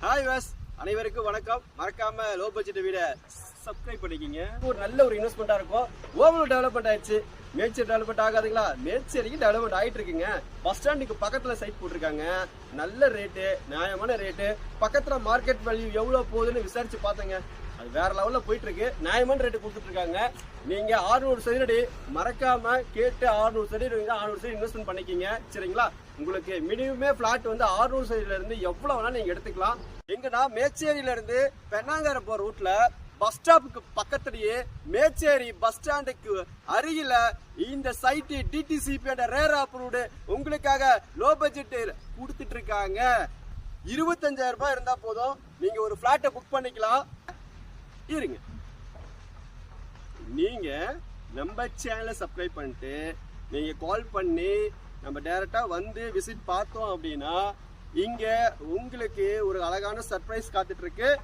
Hi was அனைவருக்கும் வணக்கம். மறக்காம லோ பட்ஜெட் வீட சப்ஸ்கிரைப் பண்ணிக்கிங்க. ஒரு நல்ல ஒரு இன்வெஸ்ட்மெண்ட்டாக இருக்கும். ஓவலும் டெவலப்மெண்ட் ஆயிடுச்சு. மேச்சேரி டெவலப்மெண்ட் ஆகாதுங்களா? மேச்சேரிக்கு டெவலப்மெண்ட் ஆகிட்டு இருக்குங்க பஸ் ஸ்டாண்டுக்கு பக்கத்தில் சைட் போட்டிருக்காங்க. நல்ல ரேட்டு நியாயமான ரேட்டு பக்கத்தில் மார்க்கெட் வேல்யூ எவ்வளோ போகுதுன்னு விசாரிச்சு பார்த்தேங்க அது வேற லெவலில் போயிட்டு இருக்கு நியாயமான ரேட்டு கொடுத்துட்ருக்காங்க நீங்கள் ஆறுநூறு 600 சதுரடி மறக்காம கேட்டு 600 சதுரடி ஆறுநூறு 600 சதுரடி இன்வெஸ்ட்மெண்ட் பண்ணிக்கிங்க. சரிங்களா? உங்களுக்கு மினிமமே ஃப்ளாட் வந்து 600 சதுரடில இருந்து எவ்வளவு நீங்கள் எடுத்துக்கலாம். எங்கன்னா மேச்சேரியிலேருந்து பெண்ணாங்கரை பஸ் ஸ்டாப்புக்கு பக்கத்திலேயே மேச்சேரி பஸ் ஸ்டாண்டுக்கு அருகில இந்த சைட்டு டிடிசிபி ரேர் அப்ரூவ்டு உங்களுக்காக லோ பட்ஜெட் கொடுத்துட்டு இருக்காங்க இருபத்தஞ்சாயிரம் ரூபாய் இருந்தா போதும். நீங்க ஒரு பிளாட்டை புக் பண்ணிக்கலாம். இருங்க. நீங்க நம்ம சேனலை சப்ஸ்கிரைப் பண்ணிட்டு நீங்க கால் பண்ணி நம்ம டைரக்டா வந்து விசிட் பார்த்தோம் அப்படின்னா இங்க உங்களுக்கு ஒரு அழகான சர்ப்ரைஸ் காத்துட்டு இருக்கு